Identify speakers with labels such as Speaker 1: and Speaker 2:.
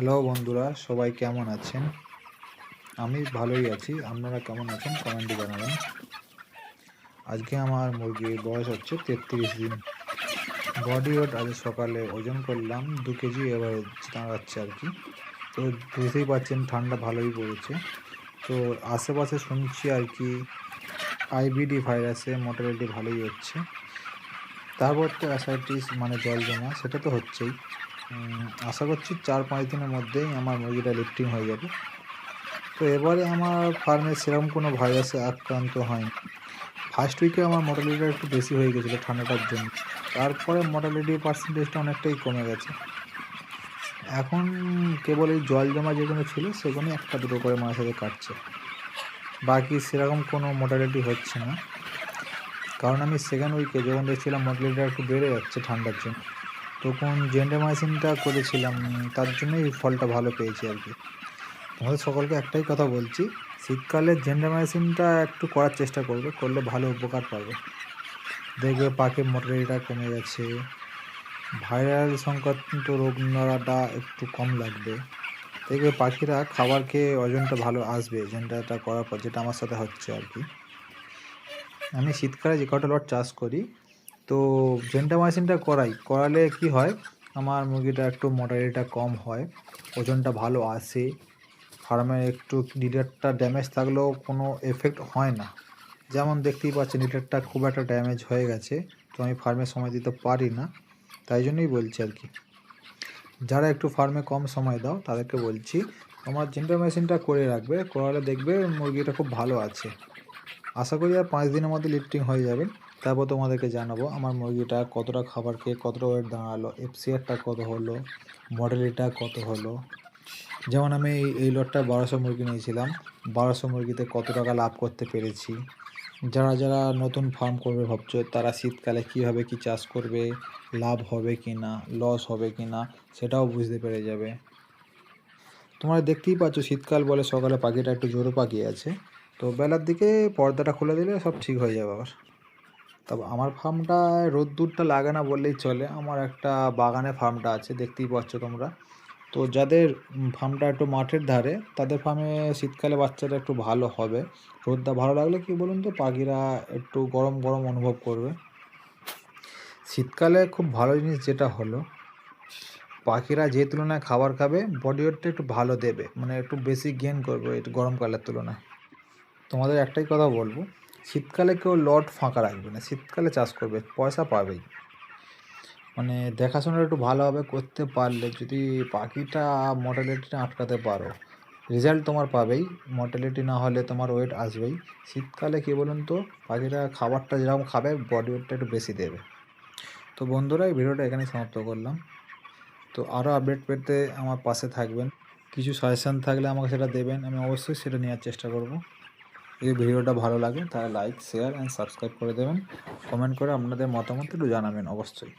Speaker 1: Hello বন্ধুরা, সবাই কেমন আছেন? আমি ভালোই আছি, আপনারা কেমন আছেন? কমেন্টে জানাবেন। আজকে আমার মুরগির বয়স হচ্ছে তেত্রিশ দিন। বডি ওয়েট আজ সকালে ওজন করলাম দু কেজি এভারেজ দাঁড়াচ্ছে আর কি। তো বুঝতেই পারছেন, ঠান্ডা ভালোই পড়েছে। তো আশেপাশে শুনছি আর কি, আইবিডি ভাইরাসে মোটামুটি ভালোই হচ্ছে। তারপর তো অ্যাসাইটিস মানে জল জমা, সেটা তো হচ্ছেই। আশা করছি চার পাঁচ দিনের মধ্যেই আমার মুরগিটা লিফটিং হয়ে যাবে। তো এবারে আমার ফার্মে সেরকম কোনো ভাইরাসে আক্রান্ত হয়নি। ফার্স্ট উইকে আমার মোটালিটিটা একটু বেশি হয়ে গেছিল ঠান্ডাটার জন্য। তারপরে মোটালিটি পার্সেন্টেজটা অনেকটাই কমে গেছে। এখন কেবল এই জল জমা যেগুলো ছিল সেগুলো একটা দুটো করে মাঝে সাথে কাটছে। বাকি সেরকম কোনো মোটালিটি হচ্ছে না। কারণ আমি সেকেন্ড উইকে যখন দেখছিলাম মোটালিটিটা একটু বেড়ে যাচ্ছে ঠান্ডার জন্য। তখন জেন্ডার জেন্ডামাইসিনটা করেছিলাম, তার জন্যই ফলটা ভালো পেয়েছি আর কি। তোমাদের সকলকে একটাই কথা বলছি, শীতকালে জেন্ডার জেন্ডামাইসিনটা একটু করার চেষ্টা করবে, করলে ভালো উপকার পাবে। দেখবে পাখির মোটালিটিটা কমে গেছে ভাইরাল সংক্রান্ত রোগ নড়াটা একটু কম লাগবে। দেখবে পাখিরা খাবার খেয়ে ওজনটা ভালো আসবে যেটা করার পর, যেটা আমার সাথে হচ্ছে আর কি। আমি শীতকালে যে কটা লট চাষ করি তো জেন্টামাইসিনটা করাই। করালে কি হয়? আমার মুরগিটা একটু মোটালিটা কম হয়, ওজনটা ভালো আসে, ফার্মে একটু লিডারটা ড্যামেজ থাকলেও কোনো এফেক্ট হয় না। যেমন দেখতেই পাচ্ছেন লিডারটা খুব একটা ড্যামেজ হয়ে গেছে, তো আমি ফার্মে সময় দিতে পারি না, তাই জন্যই বলছি আর কি। যারা একটু ফার্মে কম সময় দাও, তাদেরকে বলছি, তোমার জেন্টামাইসিনটা করে রাখবে, করালে দেখবে মুরগিটা খুব ভালো আছে। আশা করি আর পাঁচ দিনের মধ্যে লিফটিং হয়ে যাবে। তারপর তোমাদেরকে জানাব, আমার মুরগিটা কতটা খাবার খেয়ে কতটা ওয়েট দাঁড়াল এফসিআরটা কত হলো মডেলিটা কত হলো। যেমন আমি এই- লটটা বারোশো মুরগি নিয়েছিলাম, বারোশো মুরগিতে কত টাকা লাভ করতে পেরেছি। যারা যারা নতুন ফার্ম করবে ভাবছ, তারা শীতকালে কীভাবে কি চাষ করবে, লাভ হবে কি না লস হবে কি না সেটাও বুঝতে পেরে যাবে। তোমরা দেখতেই পাচ্ছ, শীতকাল বলে সকালে পাখিটা একটু জোরে পাখি আছে। তো বেলার দিকে পর্দাটা খুলে দিলে সব ঠিক হয়ে যাবে আবার। তবে আমার ফার্মটায় রোদ্দুরটা লাগে না বললেই চলে। আমার একটা বাগানে ফার্মটা আছে, দেখতেই পাচ্ছ তোমরা। তো যাদের ফার্মটা একটু মাঠের ধারে, তাদের ফার্মে শীতকালে বাচ্চাটা একটু ভালো হবে। রোদটা ভালো লাগলে কি বলুন তো, পাখিরা একটু গরম গরম অনুভব করবে। শীতকালে খুব ভালো জিনিস যেটা হলো, পাখিরা যে তুলনায় খাবার খাবে বডি ওয়েটটা একটু ভালো দেবে। মানে একটু বেশি গেন করবে একটু গরমকালের তুলনায়। তোমাদের একটাই কথা বলব শীতকালে কেউ লট ফাঁকা রাখবে না, শীতকালে চাষ করবে, পয়সা পাবেই মানে দেখাশোনা একটু ভালোভাবে করতে পারলে যদি পাখিটা মর্টালিটিটা আটকাতে পারো রেজাল্ট তোমার পাবেই মর্টালিটি না হলে তোমার ওয়েট আসবেই। শীতকালে কী বলুন তো পাখিটা খাবারটা যেরকম খাবে বডি ওয়েটটা একটু বেশি দেবে। তো বন্ধুরা, এই ভিডিওটা এখানেই সমাপ্ত করলাম। তো আরও আপডেট পেতে আমার পাশে থাকবেন। কিছু সাজেশান থাকলে আমাকে সেটা দেবেন, আমি অবশ্যই সেটা নেওয়ার চেষ্টা করব। যদি ভিডিওটা ভালো লাগে তাহলে লাইক শেয়ার অ্যান্ড সাবস্ক্রাইব করে দেবেন। কমেন্ট করে আপনাদের মতামত একটু জানাবেন অবশ্যই।